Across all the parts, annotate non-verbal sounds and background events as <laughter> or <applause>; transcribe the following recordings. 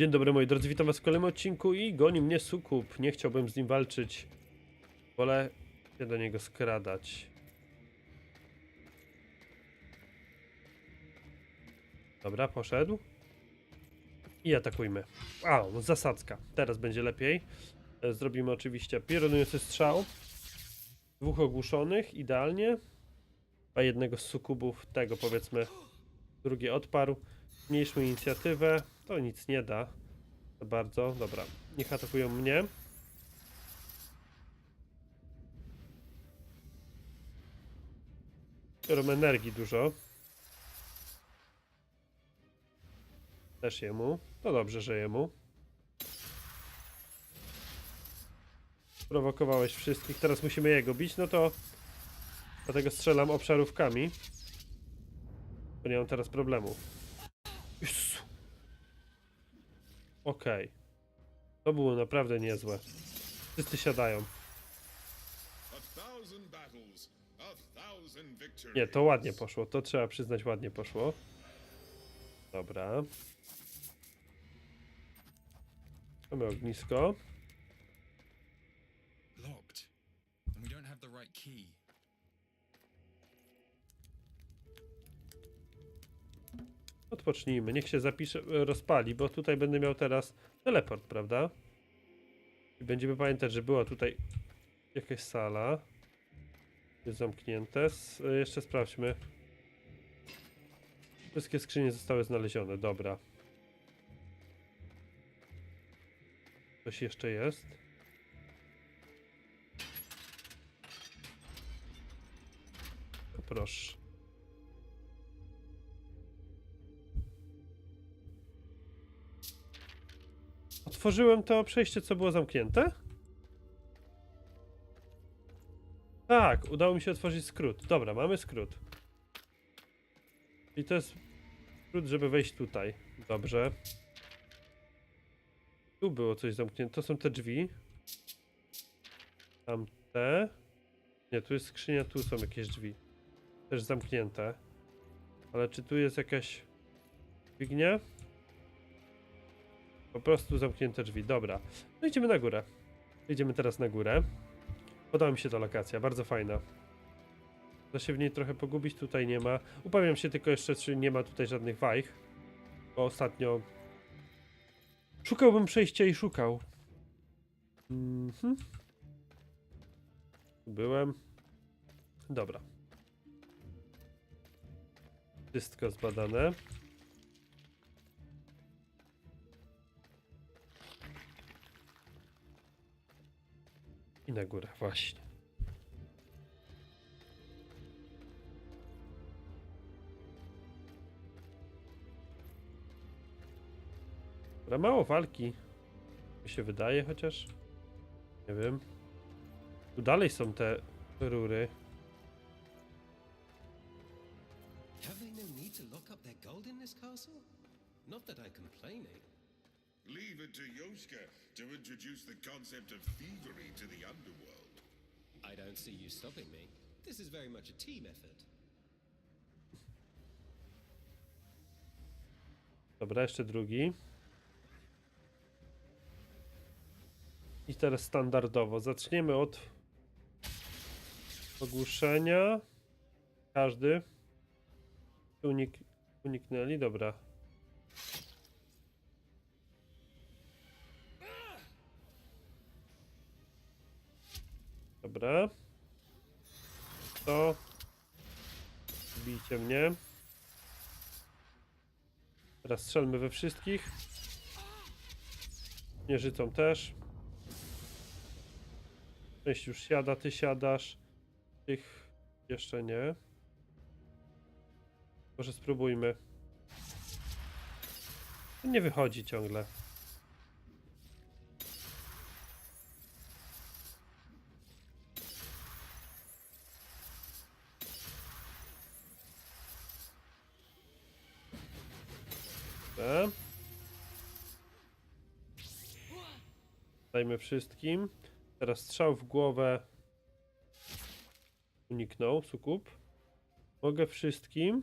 Dzień dobry moi drodzy, witam was w kolejnym odcinku i goni mnie Sukup. Nie chciałbym z nim walczyć. Wolę się do niego skradać. Dobra, poszedł. I atakujmy. A, no zasadzka. Teraz będzie lepiej. E, Zrobimy oczywiście piorunujący strzał. Dwóch ogłuszonych, idealnie. A jednego z sukubów, tego powiedzmy, drugi odparł. Zmniejszmy inicjatywę. To nic nie da. Za bardzo. Dobra. Niech atakują mnie. Biorą energii dużo. Też jemu. To dobrze, że jemu. Prowokowałeś wszystkich. Teraz musimy jego bić. No to dlatego strzelam obszarówkami. Bo nie mam teraz problemu. Okej. To było naprawdę niezłe. Wszyscy siadają. Nie, to ładnie poszło. To trzeba przyznać, ładnie poszło. Dobra. Mamy ognisko. Locked. We don't have the right key. Odpocznijmy. Niech się zapisze, rozpali, bo tutaj będę miał teraz teleport, prawda? I będziemy pamiętać, że była tutaj jakaś sala. Jest zamknięte. S- e, jeszcze sprawdźmy. Wszystkie skrzynie zostały znalezione. Dobra. Coś jeszcze jest. Proszę. Otworzyłem to przejście, co było zamknięte? Tak, udało mi się otworzyć skrót. Dobra, mamy skrót. I to jest skrót, żeby wejść tutaj. Dobrze. Tu było coś zamknięte. To są te drzwi. Tamte. Nie, tu jest skrzynia, tu są jakieś drzwi. Też zamknięte. Ale czy tu jest jakaś dźwignia? Po prostu zamknięte drzwi. Dobra. No idziemy na górę. Idziemy teraz na górę. Podoba mi się ta lokacja, bardzo fajna. Da się w niej trochę pogubić, tutaj nie ma. Upewniam się tylko jeszcze, czy nie ma tutaj żadnych wajch. Bo ostatnio... Szukałbym przejścia i szukał. Mhm. Tu Byłem. Dobra. Wszystko zbadane. I na górę, właśnie. Dobra, mało walki. Mi się wydaje chociaż. Nie wiem. Tu dalej są te rury. Have they no need to lock up their gold in this castle? Not that I'm. Leave it to Yoshka to introduce the concept of thievery to the underworld. I don't see you stopping me. This is very much a team effort. Dobra, jeszcze drugi. I teraz standardowo. Zaczniemy od ogłuszenia. Każdy. Unik uniknęli, dobra. Dobra. To. Bijcie mnie. Teraz strzelmy we wszystkich. Nieżycą też. Część już siada, ty siadasz. Tych jeszcze nie. Może spróbujmy. Nie wychodzi ciągle. Dajmy wszystkim. Teraz strzał w głowę. Uniknął, sukup. Mogę wszystkim.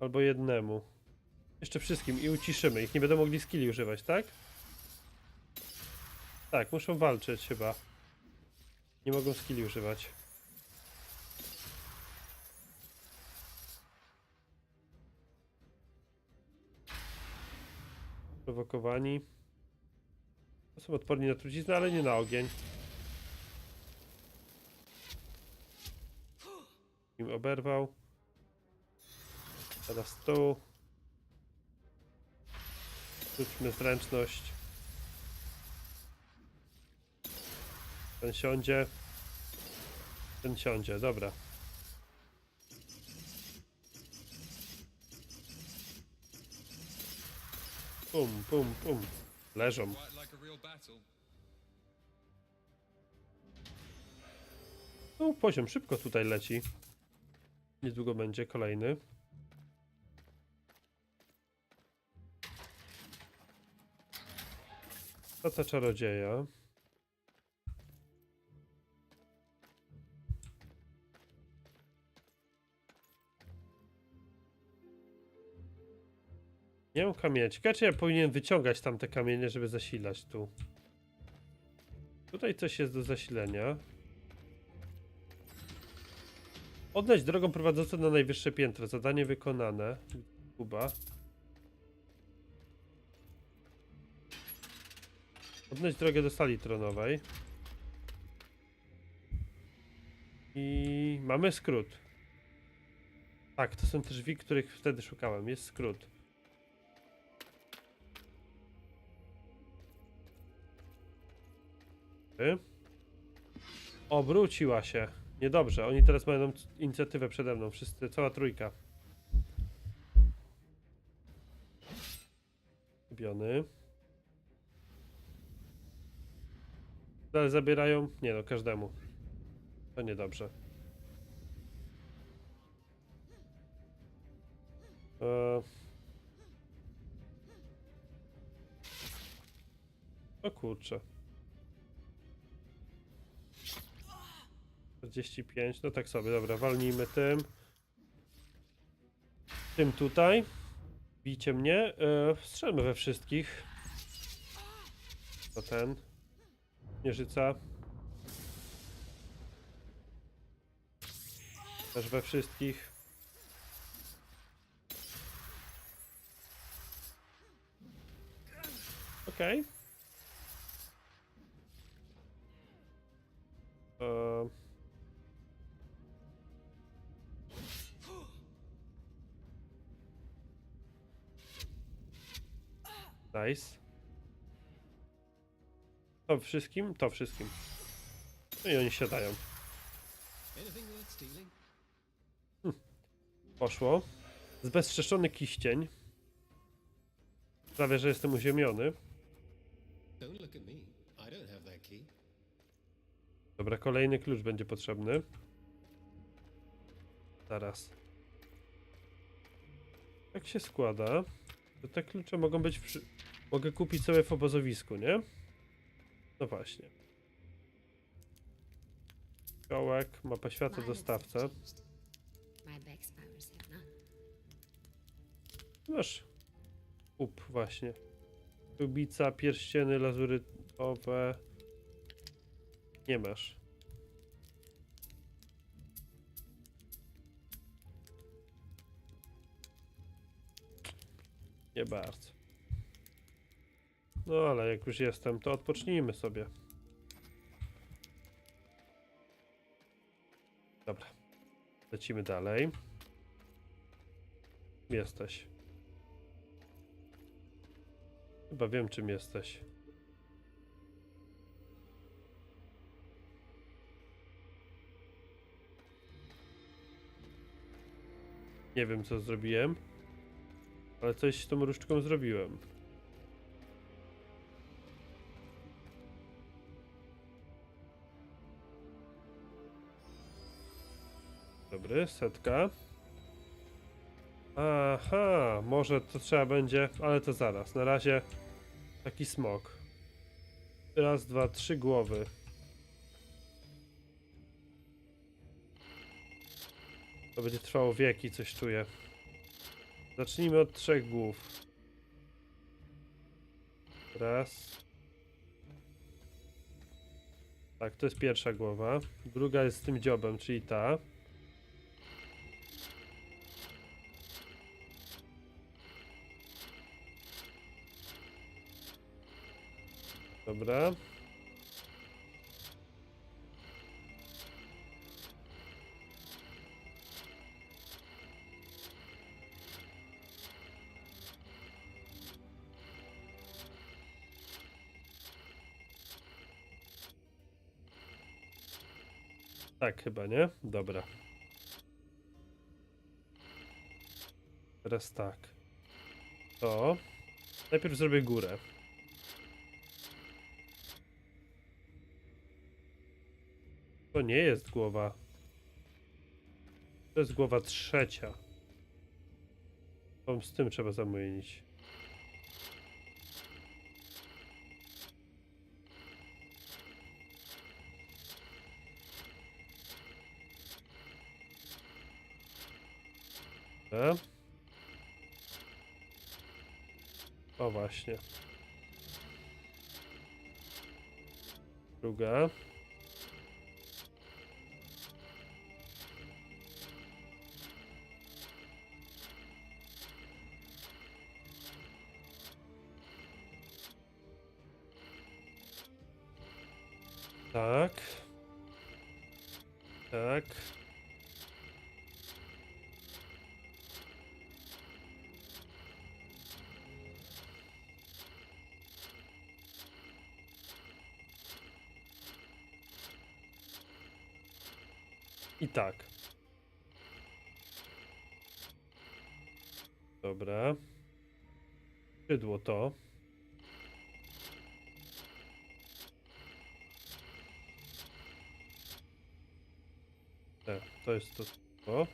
Albo jednemu. Jeszcze wszystkim i uciszymy ich. Nie będą mogli skilli używać, tak? Tak, muszą walczyć chyba. Nie mogą skilli używać. Prowokowani. Są odporni na truciznę, ale nie na ogień. Im oberwał. Teraz tu. Rzućmy zręczność. Ten siądzie. Ten siądzie, dobra. Pum, pum, pum. Leżą. No, poziom szybko tutaj leci. Niedługo będzie kolejny. Tata czarodzieja. Kamienia. Ciekawe, czy ja powinien wyciągać tamte kamienie, żeby zasilać tu. Tutaj coś jest do zasilenia. Odnaleźć drogą prowadzącą na najwyższe piętro. Zadanie wykonane. Kuba. Odnaleźć drogę do sali tronowej. I mamy skrót. Tak, to są te drzwi, których wtedy szukałem. Jest skrót. Ty? Obróciła się. Niedobrze. Oni teraz mają inicjatywę przede mną. Wszyscy, cała trójka. Gubiony. Ale zabierają? Nie no, każdemu. To niedobrze. Eee. O kurczę. 45, no tak sobie, dobra, walnijmy tym. Tym tutaj. Bijcie mnie. E, strzelmy we wszystkich. To ten. Mierzyca. Też we wszystkich. Okej. Eee. Nice. To wszystkim? To wszystkim. No i oni siadają. Stealing? Poszło. Zbezczeszczony kiścień. Prawie, że jestem uziemiony. Dobra, kolejny klucz będzie potrzebny. Zaraz. Jak się składa, to te klucze mogą być przy... Mogę kupić sobie w obozowisku, nie? No właśnie. Kołek, mapa świata, dostawca. Masz. Up, właśnie. Tubica, pierścieny lazurytowe. Nie masz. Nie bardzo. No ale jak już jestem, to odpocznijmy sobie. Dobra. Lecimy dalej. Jesteś. Chyba wiem, czym jesteś. Nie wiem, co zrobiłem, ale coś z tą różdżką zrobiłem. Dobry, setka. Aha, może to trzeba będzie, ale to zaraz. Na razie taki smok. Raz, dwa, trzy głowy. To będzie trwało wieki, coś czuję. Zacznijmy od trzech głów. Raz. Tak, to jest pierwsza głowa. Druga jest z tym dziobem, czyli ta. Dobra. Chyba nie? Dobra. Teraz tak. To. Najpierw zrobię górę. To nie jest głowa. To jest głowa trzecia. Z tym trzeba zamienić. Dobra. O właśnie. Druga. Dobra. Skrzydło to. Tak, to jest to. to.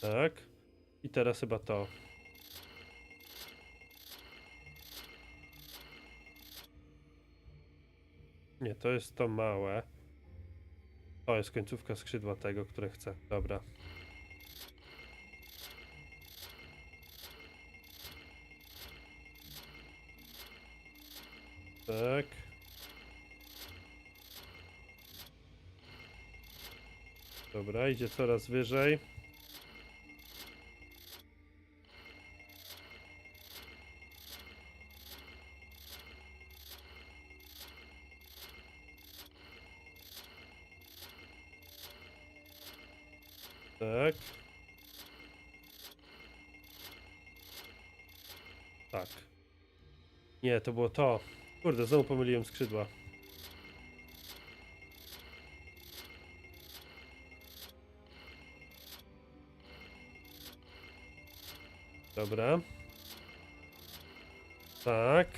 Tak. I teraz chyba to. Nie, to jest to małe. To jest końcówka skrzydła tego, które chcę. Dobra. Tak. Dobra, idzie coraz wyżej. To było to. Kurde, znowu pomyliłem skrzydła. Dobra. Tak.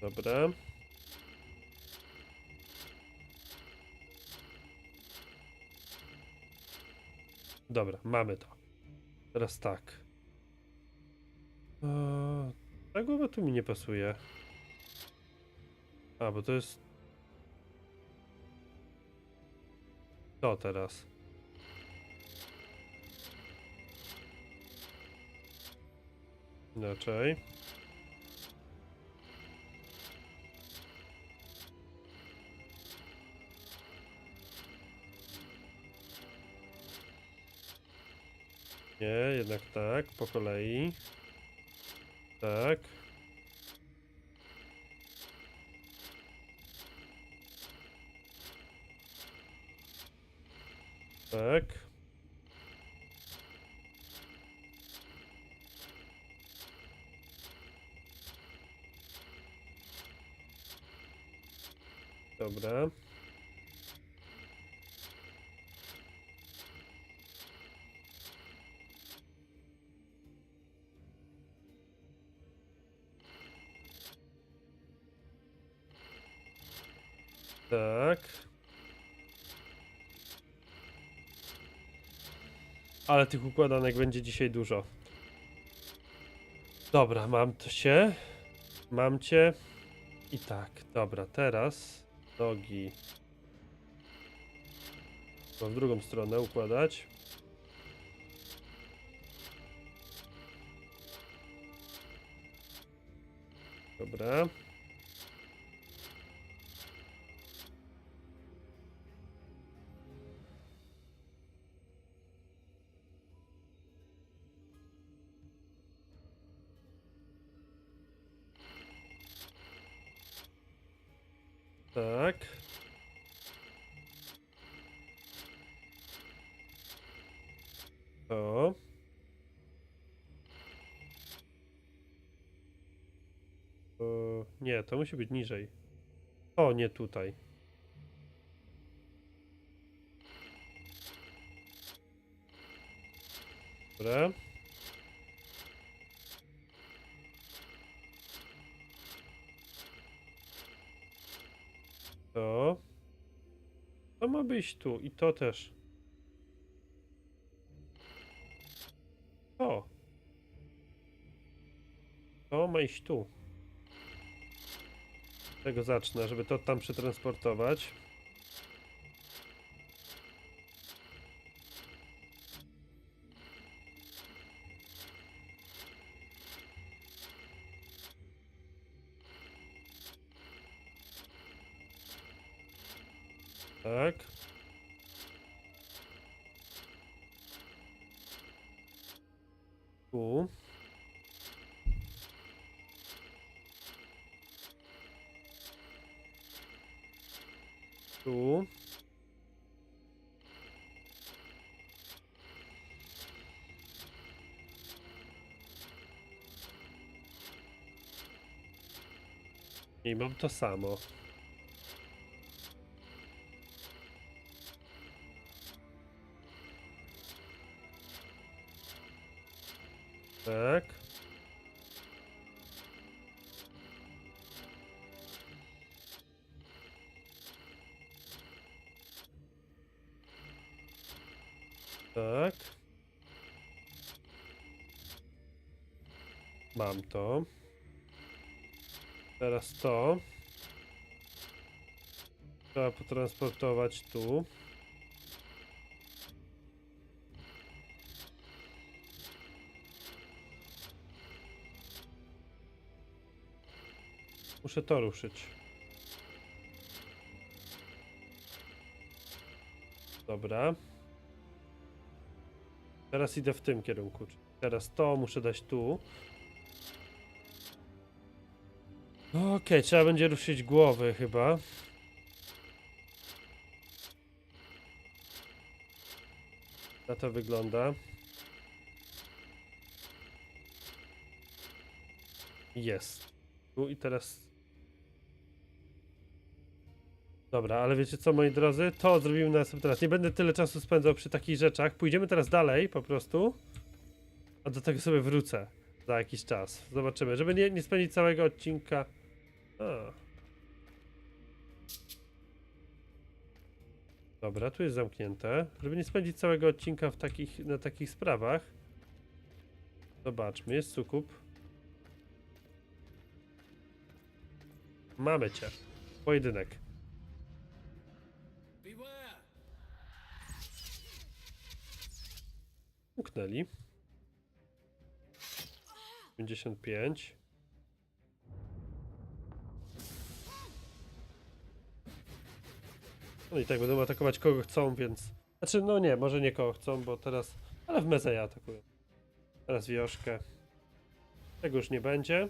Dobra. Dobra, mamy to. Teraz tak. Eee, ta głowa tu mi nie pasuje. A, bo to jest... To teraz. Inaczej. Nie, jednak tak, po kolei. Tak. Tak. Dobra. Tak. Ale tych układanek będzie dzisiaj dużo. Dobra, mam to się. Mam cię. I tak, dobra, teraz nogi. Chyba w drugą stronę układać. Dobra. Tak. To. Nie, to musi być niżej. O, nie tutaj. Dobra. To. To ma być tu i to też. To. To ma iść tu. Tego zacznę, żeby to tam przetransportować. Tu. I mam to samo. Mam to. Teraz to. Trzeba potransportować tu. Muszę to ruszyć. Dobra. Teraz idę w tym kierunku. Teraz to muszę dać tu. Okej, trzeba będzie ruszyć głowy chyba. Na to wygląda. Jest. Tu i teraz. Dobra, ale wiecie co, moi drodzy? To zrobimy na następny raz. Nie będę tyle czasu spędzał przy takich rzeczach. Pójdziemy teraz dalej po prostu. A do tego sobie wrócę za jakiś czas. Zobaczymy, żeby nie, nie spędzić całego odcinka. A. Dobra, tu jest zamknięte. Żeby nie spędzić całego odcinka w takich, na takich sprawach. Zobaczmy, jest sukup. Mamy cię. Pojedynek. Uknęli. 55. No i tak będą atakować kogo chcą, więc... Znaczy, no nie, może nie kogo chcą, bo teraz... Ale w Mezeja atakują. Teraz wioszkę. Tego już nie będzie.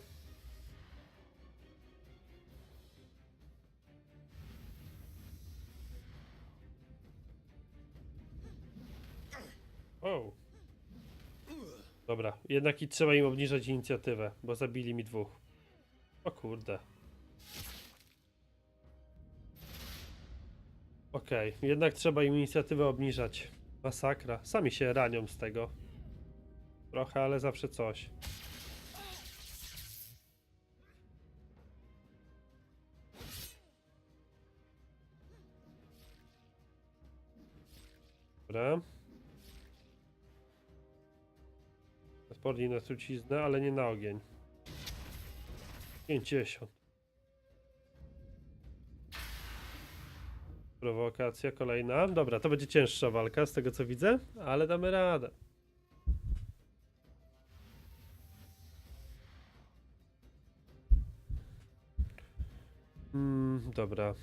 O. Dobra, jednak i trzeba im obniżać inicjatywę, bo zabili mi dwóch. O kurde. Okej, okay. jednak trzeba im inicjatywę obniżać. Masakra. Sami się ranią z tego. Trochę, ale zawsze coś. Dobra. Odporni na truciznę, ale nie na ogień. 50. Prowokacja kolejna. Dobra, to będzie cięższa walka z tego co widzę, ale damy radę. Mm, dobra.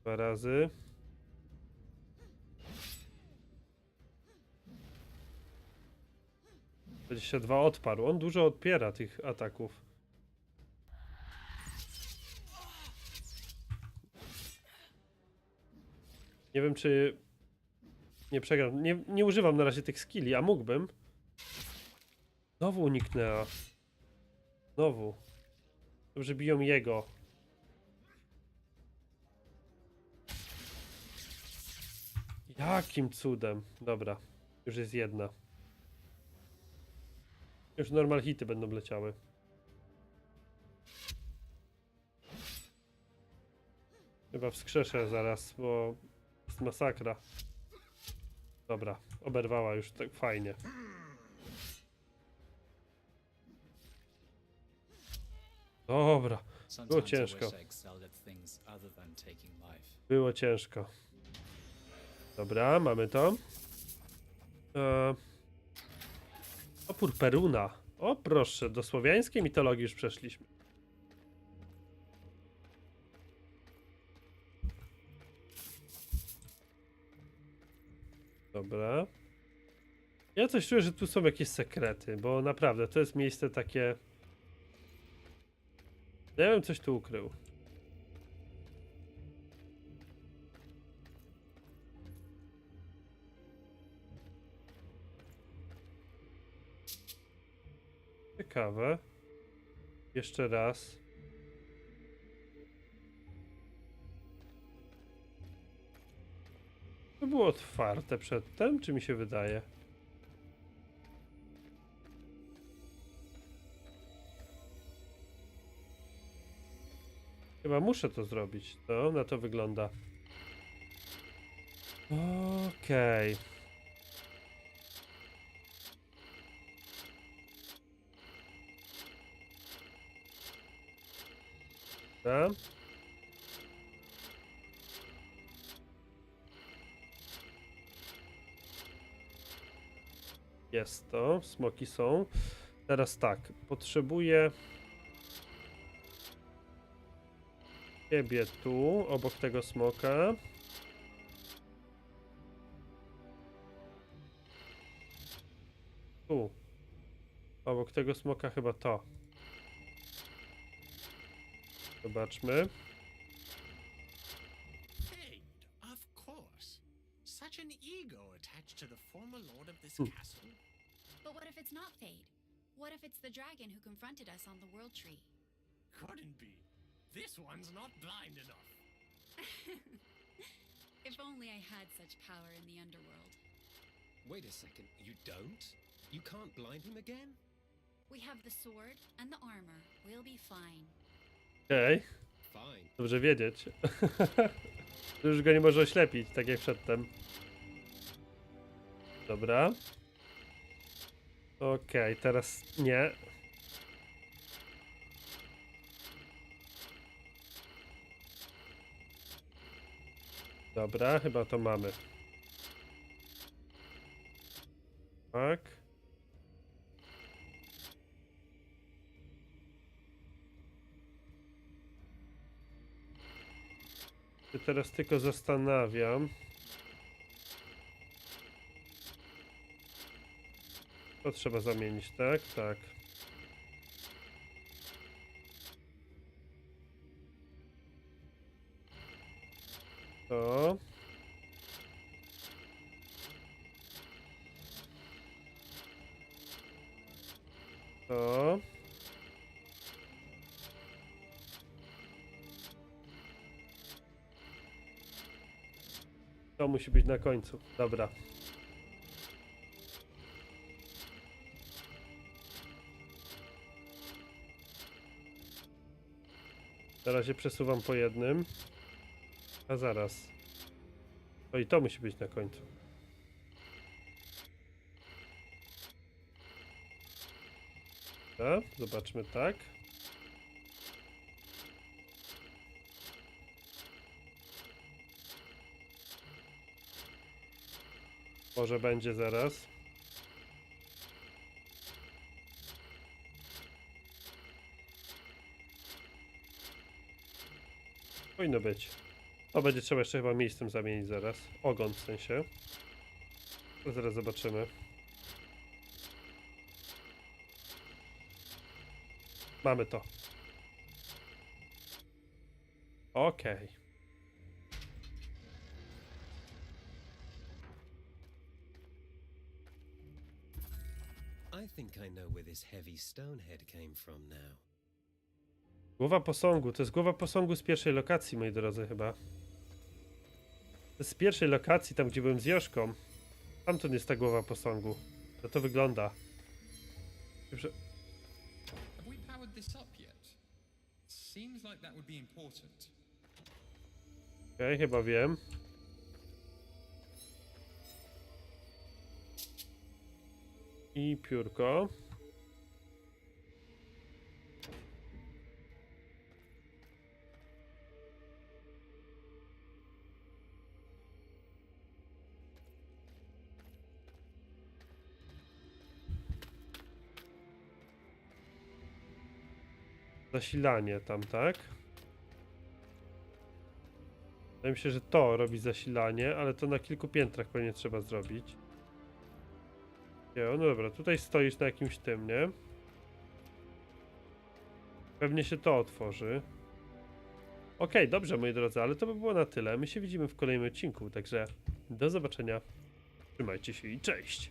Dwa razy. Dwa odparł. On dużo odpiera tych ataków. Nie wiem, czy nie przegram. Nie, nie używam na razie tych skilli, a mógłbym. Znowu uniknęła. Znowu. Dobrze biją jego. Jakim cudem? Dobra, już jest jedna. Już normal hity będą leciały. Chyba wskrzeszę zaraz, bo jest masakra. Dobra, oberwała już tak fajnie. Dobra, I ciężko. było ciężko. Dobra, mamy to. E... Opór Peruna. O proszę, do słowiańskiej mitologii już przeszliśmy. Dobra. Ja coś czuję, że tu są jakieś sekrety, bo naprawdę to jest miejsce takie. Ja bym coś tu ukrył. Ciekawe. Jeszcze raz. Było otwarte przedtem, czy mi się wydaje? Chyba muszę to zrobić. To na to wygląda. Okej. Dobra. Jest to, smoki są. Teraz tak, potrzebuję ciebie tu, obok tego smoka. Tu. Obok tego smoka chyba to. Zobaczmy. Fade, of course. Such an ego attached to the former lord of this Hmm. castle. But what if it's not Fade? What if it's the dragon who confronted us on the World Tree? Couldn't be. This one's not blind enough. <laughs> If only I had such power in the underworld. Wait a second, you don't? You can't blind him again? We have the sword and the armor. We'll be fine. Okej, Fine. dobrze wiedzieć. <laughs> Już go nie może oślepić, tak jak przedtem. Dobra. Okej, teraz nie. Dobra, chyba to mamy. Tak. teraz tylko zastanawiam. To trzeba zamienić, tak? Tak. To. To. To musi być na końcu. Dobra. Na razie przesuwam po jednym. A zaraz. To i to musi być na końcu. Dobra, zobaczmy tak. Może będzie zaraz. Powinno być. To będzie trzeba jeszcze chyba miejscem zamienić zaraz. Ogon w sensie. Zaraz zobaczymy. Mamy to. Okej. I think I know where this heavy stone head came from now. Głowa posągu. To jest głowa posągu z pierwszej lokacji, moi drodzy, chyba. To jest z pierwszej lokacji, tam gdzie byłem z Joszką. Tamtąd jest ta głowa posągu. To to wygląda. Okej, chyba wiem. I piórko. Zasilanie tam, tak? Wydaje mi się, że to robi zasilanie, ale to na kilku piętrach pewnie trzeba zrobić. No dobra, tutaj stoisz na jakimś tym, nie? Pewnie się to otworzy. Okej, dobrze moi drodzy, ale to by było na tyle. My się widzimy w kolejnym odcinku, także do zobaczenia. Trzymajcie się i cześć!